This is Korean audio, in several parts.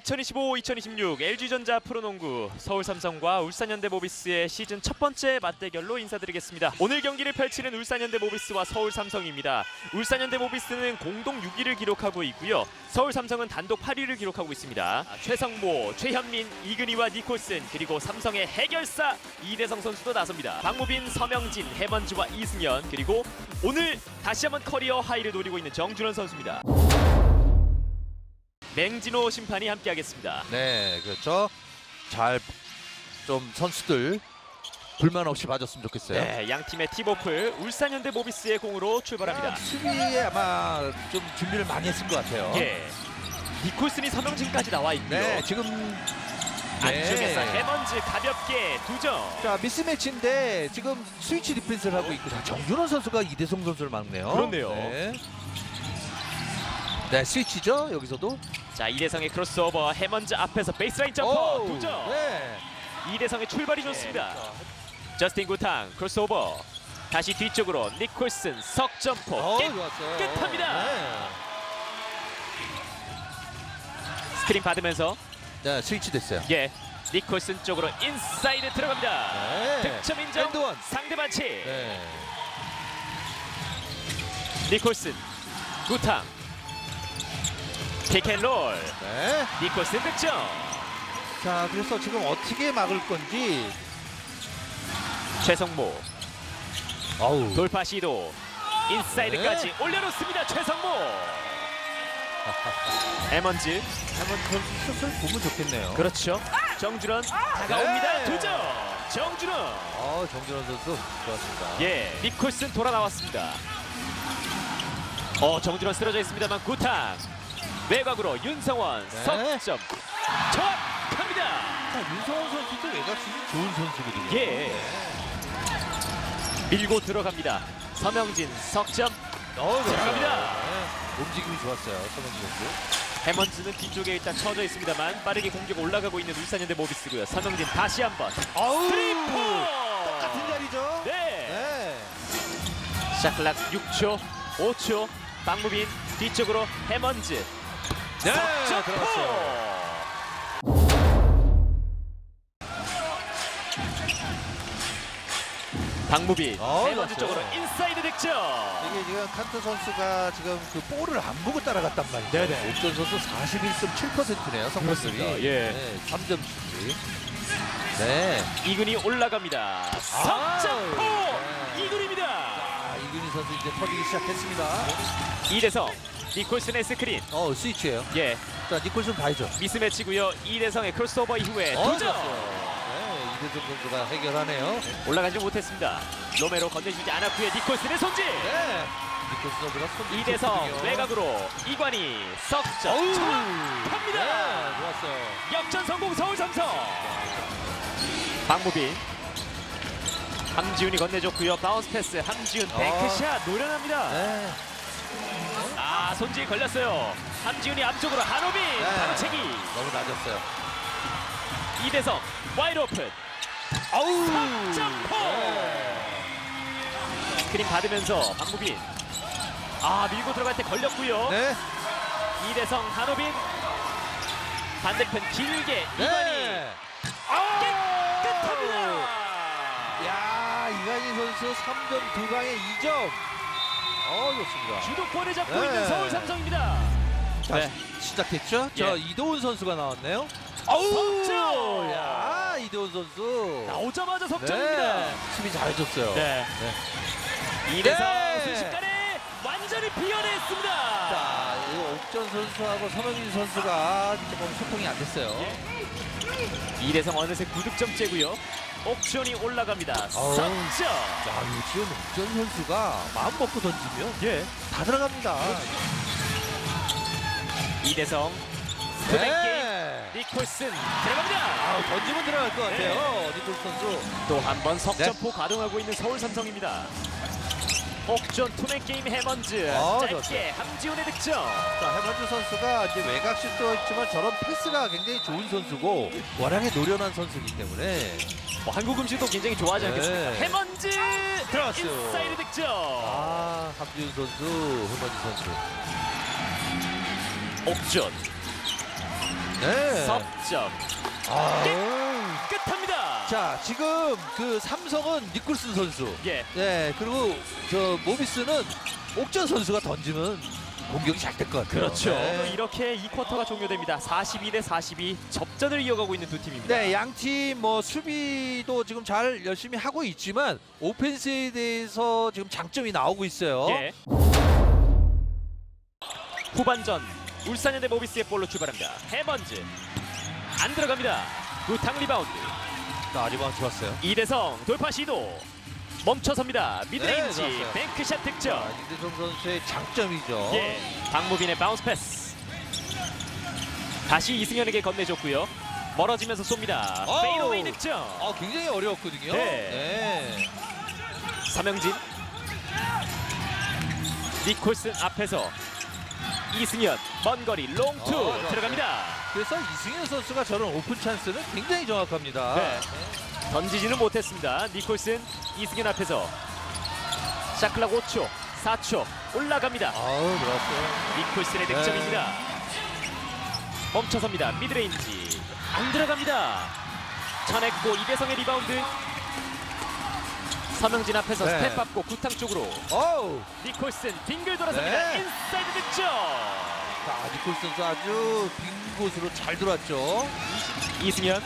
2025-2026 LG전자 프로농구 서울 삼성과 울산 현대 모비스의 시즌 첫 번째 맞대결로 인사드리겠습니다. 오늘 경기를 펼치는 울산 현대 모비스와 서울 삼성입니다. 울산 현대 모비스는 공동 6위를 기록하고 있고요. 서울 삼성은 단독 8위를 기록하고 있습니다. 아, 최성모, 최현민, 이근희와 니콜슨 그리고 삼성의 해결사 이대성 선수도 나섭니다. 박무빈, 서명진, 해먼지와 이승현 그리고 오늘 다시 한번 커리어 하이를 노리고 있는 정준원 선수입니다. 맹진호 심판이 함께하겠습니다. 네, 그렇죠. 잘 좀 선수들 불만 없이 봐줬으면 좋겠어요. 네, 양 팀의 팀워플 울산 현대 모비스의 공으로 출발합니다. 수비에 아마 좀 준비를 많이 했을 것 같아요. 예. 니콜슨이 서명진까지 나와 있고요. 네, 지금 안쪽에서 네. 해먼즈 가볍게 두 점. 자 미스매치인데 지금 스위치 디펜스를 하고 있고 자, 정준원 선수가 이대성 선수를 막네요. 그렇네요. 네. 네, 스위치죠 여기서도. 자 이대성의 크로스오버 해먼즈 앞에서 베이스라인 점퍼 오우, 점. 네. 이대성의 출발이 좋습니다. 자, 저스틴 구탕 크로스오버 다시 뒤쪽으로 니콜슨 석 점퍼 어, 깨- 좋았어요. 깨끗합니다. 네. 스크린 받으면서 자, 스위치 됐어요. 예 니콜슨 쪽으로 인사이드 들어갑니다. 네. 득점 인정. 엔드원. 상대 반칙. 네. 니콜슨 구탕 킥앤롤 네. 니콜슨 득점 자, 그래서 지금 어떻게 막을 건지. 최성모 아우. 돌파 시도 인사이드까지 네. 올려놓습니다 최성모 에먼즈 한번 선수 슛을 보면 좋겠네요. 그렇죠 정준원 다가옵니다 네. 두점 정준원 어, 정준원 선수 좋았습니다. 예 니콜슨 돌아 나왔습니다 어 정준원 쓰러져 있습니다만 구탕 외곽으로 윤성원 네. 석점 정확합니다 자, 윤성원 선수도 외곽슛이 좋은 선수거든요. 예. 밀고 들어갑니다 서명진 석점 어, 들어갑니다. 네. 움직임이 좋았어요, 서명진 선수. 해먼즈는 뒤쪽에 일단 쳐져 있습니다만 빠르게 공격 올라가고 있는 울산현대 모비스고요. 서명진 다시 한번 아우, 트리플 같은 자리죠. 네. 네. 샤클락 6초, 5초. 박무빈 뒤쪽으로 해먼즈 네, 들어갔어요. 박무빈 어, 해먼즈 좋았어요. 쪽으로 인사이드 득점. 이게 지금 칸트 선수가 지금 그 볼을 안 보고 따라갔단 말이죠. 네네. 옥전 선수 41.7%네요, 성공률이. 그렇습니다. 예. 네, 3점 슛이. 네. 이근이 올라갑니다. 석점포 네. 이근입니다. 아, 이근희 선수 이제 터지기 시작했습니다. 이대성 니콜슨의 스크린. 어, 스위치예요. 예, 자, 니콜슨 봐야죠. 미스매치고요. 이대성의 크로스오버 이후에 어. 좋았어요. 네, 이대성 선수가 해결하네요. 올라가지 못했습니다. 로메로 건네주지 않았고요. 니콜슨의 손질. 네. 니콜슨 선수가 손 이대성 외곽으로 이관희 석점 어우. 정확합니다. 네, 좋았어요. 역전 성공 서울 삼성. 박무빈 함지훈이 건네줬고요. 바운스 패스 함지훈 뱅크샷 노련합니다. 네. 아 손질 걸렸어요. 함지훈이 앞쪽으로 한호빈 바로 채기 너무 낮았어요. 이대성 와이드 오픈 아우. 점퍼 네. 스크린 받으면서 박무빈 아 밀고 들어갈 때 걸렸고요. 네. 이대성 한호빈 반대편 길게 네. 깨끗합니다. 야, 이관희 선수 3점 두 방에 2점. 어, 좋습니다. 주도권을 잡고 네. 있는 서울 삼성입니다. 자, 네. 시작했죠? 저 예. 이도훈 선수가 나왔네요. 석점! 야, 이도훈 선수. 나오자마자 석점입니다. 네. 수비 잘해줬어요. 네. 이대성 네. 순식간에 완전히 비워냈습니다. 자, 이 옥전 선수하고 서명진 선수가 조금 소통이 안 됐어요. 예. 이대성 어느새 9득점째고요. 옥션이 올라갑니다. 어우. 석점. 야, 요즘 옥전 선수가 마음 먹고 던지면 예. 다 들어갑니다. 이대성 네. 니콜슨 들어갑니다. 아, 던지면 들어갈 것 같아요. 니콜 선수. 또 한 번 석점포 가동하고 있는 서울 삼성입니다. 옥션 투맨 게임 해먼즈 아, 짧게 좋았어요. 함지훈의 득점. 자, 해먼즈 선수가 이제 외곽슛도 있지만 저런 패스가 굉장히 좋은 선수고 워낙에 노련한 선수이기 때문에 뭐 한국 음식도 굉장히 좋아하지 네. 않겠습니까? 해먼즈 들어갔어요. 인사이드 득점. 아, 함지훈 선수, 해먼즈 선수. 옥션 네. 석점 아, 끝합니다. 자 지금 그 삼성은 니콜슨 선수. 예. 네 그리고 저 모비스는 옥전 선수가 던지면 공격이 잘 될 것 같아요. 그렇죠. 네. 이렇게 이 쿼터가 종료됩니다. 42 대 42 접전을 이어가고 있는 두 팀입니다. 네, 양 팀 뭐 수비도 지금 잘 열심히 하고 있지만 오펜스에 대해서 지금 장점이 나오고 있어요. 예. 후반전 울산현대 모비스의 볼로 출발합니다. 해먼즈 안 들어갑니다. 우탕 리바운드 자, 리바운드 좋았어요. 이대성 돌파 시도 멈춰섭니다. 미드레인지 네, 좋았어요. 뱅크샷 득점. 자, 이대성 선수의 장점이죠. 예, 박무빈의 바운스 패스. 다시 이승현에게 건네줬고요. 멀어지면서 쏩니다. 어우. 페이로웨이 득점. 아, 굉장히 어려웠거든요. 네. 네. 서명진 니콜슨 앞에서 이승현 먼 거리 롱투 어, 좋았어요. 들어갑니다. 그래서 이승현 선수가 저런 오픈 찬스는 굉장히 정확합니다. 네. 던지지는 못했습니다. 니콜슨 이승현 앞에서 샤클락 5초 4초 올라갑니다. 아우, 좋았어요. 니콜슨의 네. 득점입니다. 멈춰섭니다. 미드레인지 안 들어갑니다. 전했고 이대성의 리바운드. 서명진 앞에서 네. 스텝 밟고 구탕 쪽으로 어우. 니콜슨 빙글 돌아섭니다. 네. 인사이드. 자, 니콜 선수 아주 빈 곳으로 잘 들어왔죠. 이승현.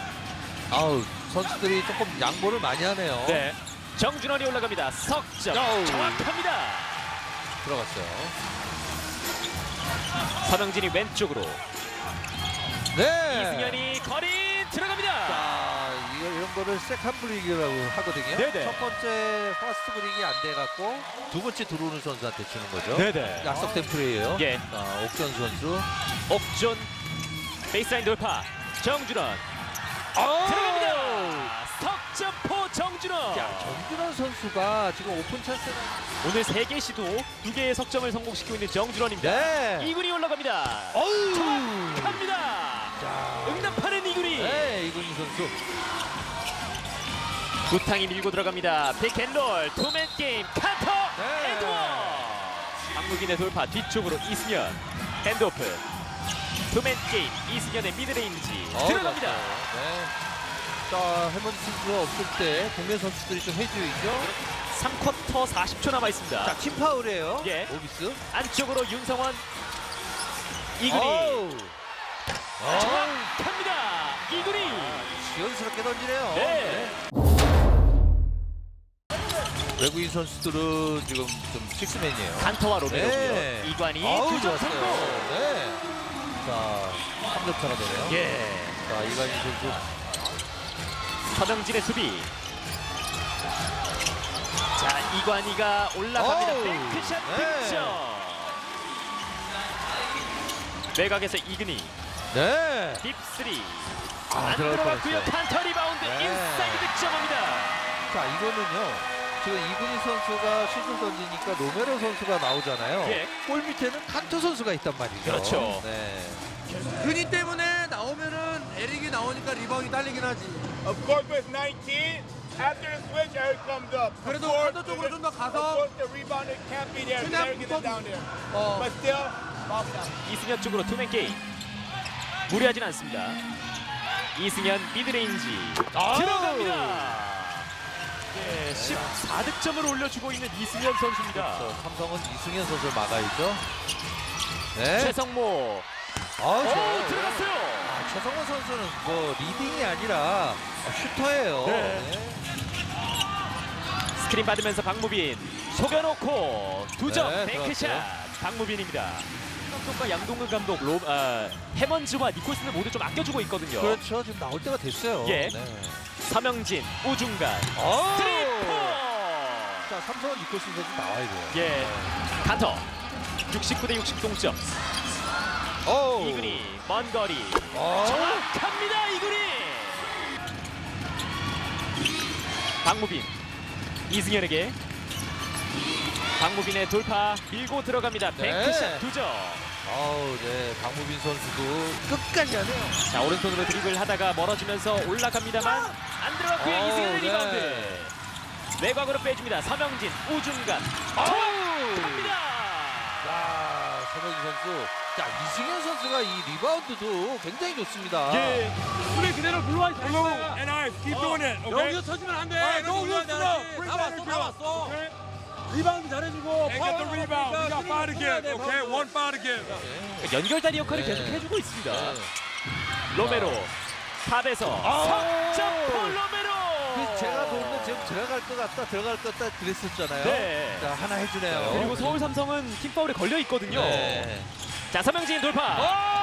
아우, 선수들이 조금 양보를 많이 하네요. 네. 정준원이 올라갑니다. 석점 야우. 정확합니다. 들어갔어요. 서명진이 왼쪽으로 네. 이승현이 거리 거를 세컨 브릭이라고 하거든요. 네네. 첫 번째 퍼스트 브릭이 안 돼 갖고 두 번째 들어오는 선수한테 주는 거죠. 네네. 약속된 플레이예요. 예. 자, 옥전 선수. 옥존 베이스라인 돌파 정준원 아! 들어갑니다. 석점포 정준원. 자, 정준원 선수가 지금 오픈 찬스는 오늘 세 개 시도 두 개의 석점을 성공시키고 있는 정준원입니다. 네. 이군이 올라갑니다. 어우. 갑니다. 자. 응답하는 이군이. 네, 이군희 선수. 구탕이 밀고 들어갑니다. 픽앤롤 투맨 게임 카터 네. 에드워. 박무빈의 돌파 뒤쪽으로 이승현 핸드오프 투맨 게임 이승현의 미드레인지 어, 들어갑니다. 네. 자, 해먼 선수가 없을 때 동네 선수들이 좀 해줘야죠. 3쿼터 40초 남아 있습니다. 자, 팀 파울이에요. 예. 오비스. 안쪽으로 윤성원 이군이 어우. 어우. 정확합니다. 이군이 지연스럽게 던지네요. 네. 외국인 선수들은 지금 좀 식스맨이에요. 간터와 로메로고요. 네. 이관이 아우, 두점 좋았어요. 성공. 네. 자, 3점 차가 되네요. 예. 자, 이관희 선수. 서명진의 수비. 자 이관희가 올라갑니다. 어우, 뱅크샷 네. 득점. 외곽에서 이근희 네. 딥3 아, 안 들어갈 들어갔고요. 뻔했어요. 판터 리바운드 네. 인사이드 득점합니다. 자, 이거는요. 지금 이근희 선수가 슛을 던지니까 로메로 선수가 나오잖아요. 예. 골 밑에는 칸토 선수가 있단 말이죠. 그렇죠. 네. 근이 때문에 나오면은 에릭이 나오니까 리바운드 딸리긴 하지. Of course, with 19, after the switch, Eric comes up. Of 그래도 판도 쪽으로 좀더 Of 가서 course, the rebounder can't be there. 그냥 Eric is 붙어도- down there. 어, But still, down. 이승현 쪽으로 투맨 게임. 무리하진 않습니다. 이승현 미드레인지. 들어갑니다. 예, 14득점을 올려주고 있는 이승현 선수입니다. 그렇죠. 삼성은 이승현 선수를 막아야죠. 네. 최성모 아, 오 좋아요. 들어갔어요. 아, 최성원 선수는 뭐 리딩이 아니라 슈터예요. 네. 스크린 받으면서 박무빈 속여놓고 두점 네, 뱅크샷. 박무빈입니다. 감독과 양동근 감독 로, 아, 해먼즈와 니콜슨을 모두 좀 아껴주고 있거든요. 그렇죠. 지금 나올 때가 됐어요. 예. 네. 서명진 우중간. 어! 트리포! 자, 삼성은 니콜슨 선수 나와야 돼요. 예. 간터. 69대 60 동점. 오. 이근이 먼 거리. 어. 정확합니다 이근이 박무빈. 이승현에게 박무빈의 돌파 밀고 들어갑니다. 네. 뱅크샷 두점 아우, 네. 박무빈 선수도 끝까지 하네요. 자 오른손으로 드리블 하다가 멀어지면서 올라갑니다,만 안 들어갔고요 이승현의 네. 리바운드 외곽으로 빼줍니다 서명진 우중간 정확합니다 자, 서명진 선수 자 이승현 선수가 이 리바운드도 굉장히 좋습니다. 예. 우리 그대로 물러와 있어. Blue and ice. Keep doing it. Okay. 여기서 쳐주면 안 돼. Loosen 물러와야 up. 돼. Bring 다 왔어, to 다. 왔어. Okay. 리바운드 잘해주고. And get the rebound. We got five to give. Okay. One to give. 연결다리 역할을 네. 계속 해주고 있습니다. 네. 로메로 탑에서 아! 석점골 로메로. 그 제가 보는데 지금 들어갈 것 같다 들어갈 것 같다 그랬었잖아요. 네. 자 하나 해주네요. 그리고 서울 삼성은 팀 파울에 걸려 있거든요. 네. 자 서명진 돌파.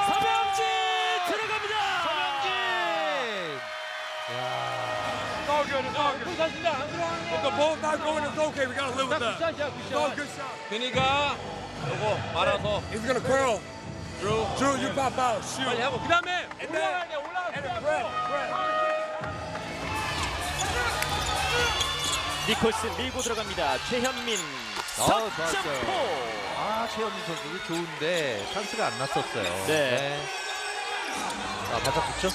서명진 good. It's all good. If the ball's not going, it's okay. We gotta live with that. It's all good shot. 괜히가 요거 말아서 He's gonna curl. Drew. Drew, you pop out. Shoot. 빨리 하고 그다음에 And 올라가야 then, 돼. 올라가야 and 돼. then Brett, Brett. 니콜슨 밀고 들어갑니다. 최현민 아, 좋았어요. 석점포. 아 최현민 선수도 좋은데 찬스가 안 났었어요. 네. 아 바닥 붙죠?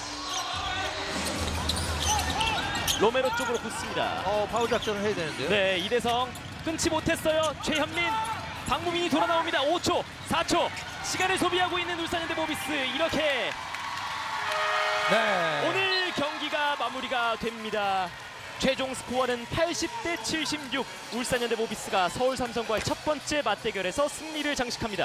로메로 쪽으로 붙습니다. 어 파울 작전을 해야 되는데요. 네, 이대성 끊지 못했어요. 최현민, 박무민이 돌아 나옵니다. 5초, 4초 시간을 소비하고 있는 울산현대 모비스 이렇게 네. 오늘 경기가 마무리가 됩니다. 최종 스코어는 80대 76. 울산현대 모비스가 서울 삼성과의 첫 번째 맞대결에서 승리를 장식합니다.